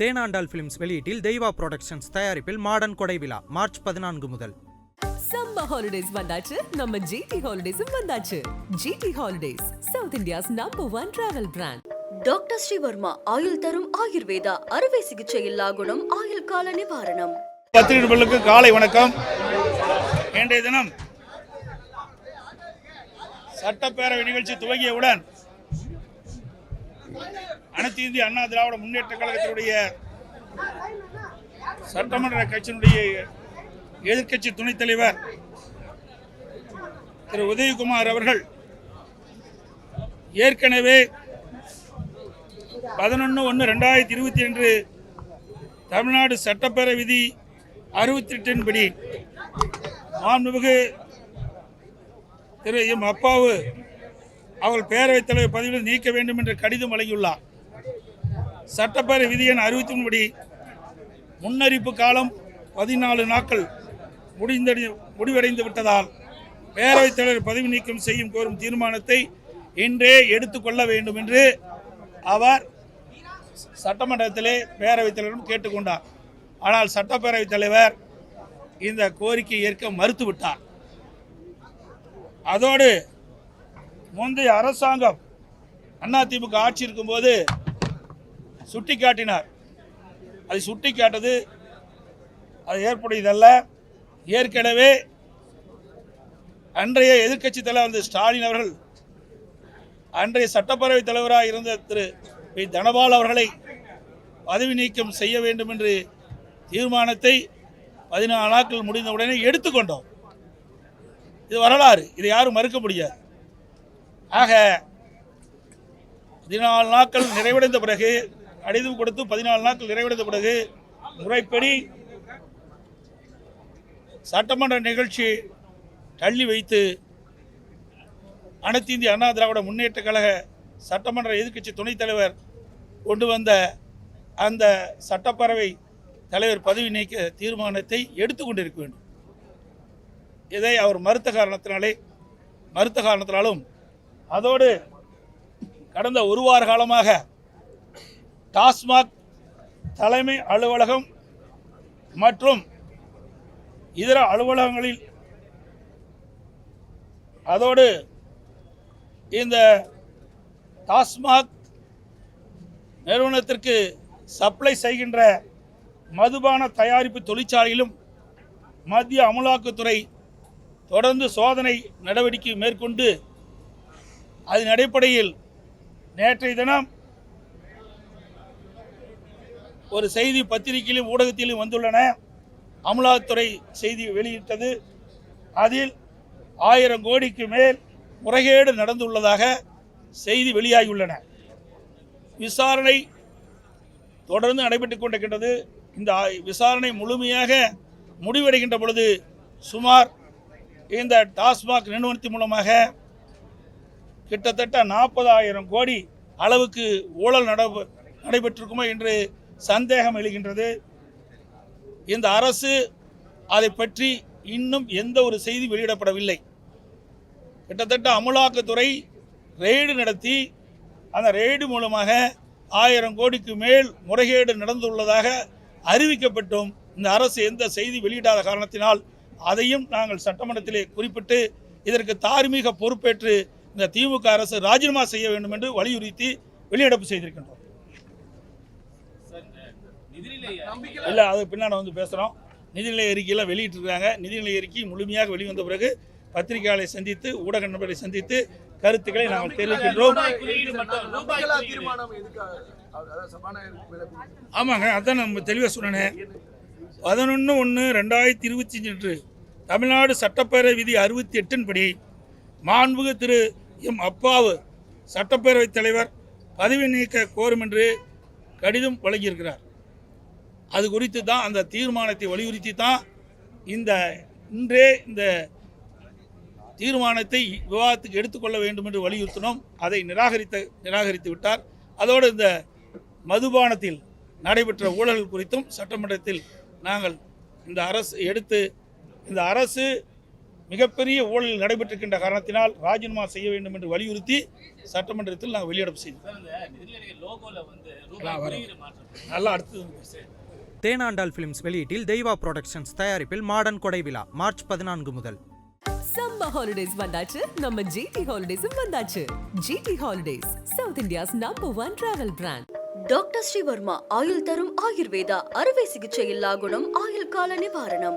Thenandal films வெளியீட்டில் தெய்வா productions தயாரிப்பில் modern கொடை விழா மார்ச் பதினான்கு முதல். சம்மர் ஹாலிடேஸ் வந்தாச்சு. நம்ம ஜிடி ஹாலிடேஸும் வந்தாச்சு. GT holidays south India's number one travel brand doctor Sreevarma ஆயுள் தரும் ஆயுர்வேதா அறுவை சிகிச்சை இல்லா குணம் ஆயுள் கால நிவாரணம். பத்திரிகை நண்பர்களுக்கு காலை வணக்கம். இன்றைய தினம் சட்டப்பேரவை நிகழ்ச்சி துவங்கியவுடன் அனைத்து இந்திய அண்ணா திராவிட முன்னேற்ற கழகத்தினுடைய சட்டமன்ற கட்சியினுடைய எதிர்க்கட்சி துணைத் தலைவர் திரு உதயகுமார் அவர்கள் ஏற்கனவே பதினொன்று ஒன்று ரெண்டாயிரத்தி இருபத்தி ரெண்டு தமிழ்நாடு சட்டப்பேரவை விதி அறுபத்தி எட்டின்படி மாண்புமிகு திரு எம் அப்பாவு அவர்கள் பேரவைத் தலைவர் பதவியில் நீக்க வேண்டும் என்று கடிதம் வழங்கியுள்ளார் சட்டப்பேரவை விதி என அறுபத்தி முன்னறிப்பு காலம் பதினாலு நாட்கள் முடிந்தடி முடிவடைந்து விட்டதால் பேரவைத் தலைவர் பதவி நீக்கம் செய்யும் கோரும் தீர்மானத்தை இன்றே எடுத்துக்கொள்ள வேண்டும் என்று அவர் சட்டமன்றத்திலே பேரவைத் தலைவரும் கேட்டுக்கொண்டார். ஆனால் சட்டப்பேரவைத் தலைவர் இந்த கோரிக்கையை ஏற்க மறுத்துவிட்டார். அதோடு முந்தைய அரசாங்கம் அதிமுக ஆட்சி இருக்கும்போது சுட்டிக்காட்டினார். அதை சுட்டிக்காட்டது அது ஏற்புடையதல்ல. ஏற்கனவே அன்றைய எதிர்க்கட்சி தலைவர் திரு ஸ்டாலின் அவர்கள் அன்றைய சட்டப்பேரவைத் தலைவராக இருந்த திரு. பி. தனபால் அவர்களை பதவி நீக்கம் செய்ய வேண்டும் என்று தீர்மானத்தை பதினாலு நாட்கள் முடிந்தவுடனே எடுத்துக்கொண்டோம் இது வரலாறு. இதை யாரும் மறுக்க முடியாது. ஆக பதினாலு நாட்கள் நிறைவடைந்த பிறகு கடிதம் கொடுத்து பதினாலு நாட்கள் நிறைவடைந்த பிறகு முறைப்படி சட்டமன்ற நிகழ்ச்சி தள்ளி வைத்து அனைத்து இந்திய அண்ணா திராவிட முன்னேற்ற கழக சட்டமன்ற எதிர்க்கட்சி துணைத் தலைவர் கொண்டு வந்த அந்த சட்டப்பேரவை தலைவர் பதவி நீக்க தீர்மானத்தை எடுத்துக்கொண்டிருக்க வேண்டும். இதை அவர் மறுத்த காரணத்தினாலே மறுத்த காரணத்தினாலும் அதோடு கடந்த ஒரு வார காலமாக டாஸ்மாக் தலைமை அலுவலகம் மற்றும் இதர அலுவலகங்களில் அதோடு இந்த டாஸ்மாக் நிறுவனத்திற்கு சப்ளை செய்கின்ற மதுபான தயாரிப்பு தொழிற்சாலையிலும் மத்திய அமலாக்கத்துறை தொடர்ந்து சோதனை நடவடிக்கை மேற்கொண்டு அதன் அடிப்படையில் நேற்றைய தினம் ஒரு செய்தி பத்திரிகையிலும் ஊடகத்திலும் வந்துள்ளன. அமலாத்துறை செய்தி வெளியிட்டது. அதில் ஆயிரம் கோடிக்கு மேல் முறைகேடு நடந்துள்ளதாக செய்தி வெளியாகியுள்ளன. விசாரணை தொடர்ந்து நடைபெற்றுக் கொண்டிருக்கின்றது. இந்த விசாரணை முழுமையாக முடிவடைகின்ற பொழுது சுமார் இந்த டாஸ்மாக் நிறுவனத்தின் மூலமாக கிட்டத்தட்ட நாற்பதாயிரம் கோடி அளவுக்கு ஊழல் நட நடைபெற்றிருக்குமோ என்று சந்தேகம் எழுகின்றது. இந்த அரசு அதை பற்றி இன்னும் எந்த ஒரு செய்தி வெளியிடப்படவில்லை. கிட்டத்தட்ட அமலாக்கத்துறை ரெய்டு நடத்தி அந்த ரெய்டு மூலமாக ஆயிரம் கோடிக்கு மேல் முறைகேடு நடந்துள்ளதாக அறிவிக்கப்பட்டும் இந்த அரசு எந்த செய்தி வெளியிடாத காரணத்தினால் அதையும் நாங்கள் சட்டமன்றத்திலே குறிப்பிட்டு இதற்கு தார்மீக பொறுப்பேற்று இந்த திமுக அரசு ராஜினாமா செய்ய வேண்டும் என்று வலியுறுத்தி வெளிநடப்பு செய்திருக்கின்றோம். இல்லை அது பின்னாடி வந்து பேசுகிறோம் நிதிநிலை அறிக்கையெல்லாம் வெளியிட்டிருக்காங்க. நிதிநிலை அறிக்கை முழுமையாக வெளிவந்த பிறகு பத்திரிகையாளரை சந்தித்து ஊடக நண்பர்களை சந்தித்து கருத்துக்களை நாங்கள் தெரிவிக்கின்றோம். ஆமாங்க அதான் நம்ம தெளிவாக சொன்னேன். பதினொன்று ஒன்று ரெண்டாயிரத்தி இருபத்தி அன்று தமிழ்நாடு சட்டப்பேரவை விதி அறுபத்தி எட்டின் படி மாண்புகு திரு எம். அப்பாவு சட்டப்பேரவைத் தலைவர் பதவி நீக்க கோரும் என்று கடிதம் வழங்கியிருக்கிறார். அது குறித்து தான் அந்த தீர்மானத்தை வலியுறுத்தி தான் இந்த இன்றே இந்த தீர்மானத்தை விவாதத்துக்கு எடுத்துக்கொள்ள வேண்டும் என்று வலியுறுத்தினோம். அதை நிராகரித்த நிராகரித்து விட்டார். அதோடு இந்த மதுபானத்தில் நடைபெற்ற ஊழல்கள் குறித்தும் சட்டமன்றத்தில் நாங்கள் இந்த அரசு எடுத்து இந்த அரசு மிகப்பெரிய ஊழல் நடைபெற்றிருக்கின்ற காரணத்தினால் ராஜினாமா செய்ய வேண்டும் என்று வலியுறுத்தி சட்டமன்றத்தில் நாங்கள் வெளியிடம் செய்தோம். நல்லா அடுத்தது தேனாண்டால் பிலிம்ஸ் வெளியீட்டில் தெய்வா புரொடக்ஷன்ஸ் தயாரிப்பில் மாடர்ன் கொடை விழா மார்ச் பதினான்கு முதல். சம்மர் ஹாலிடேஸ் வந்தாச்சு. நம்ம ஜிடி ஹாலிடேஸும் வந்தாச்சு. GT holidays south India's number one travel brand doctor Sreevarma ஆயுள் தரும் ஆயுர்வேதா அறுவை சிகிச்சை இல்லா குணம் ஆயுள் கால நிவாரணம்.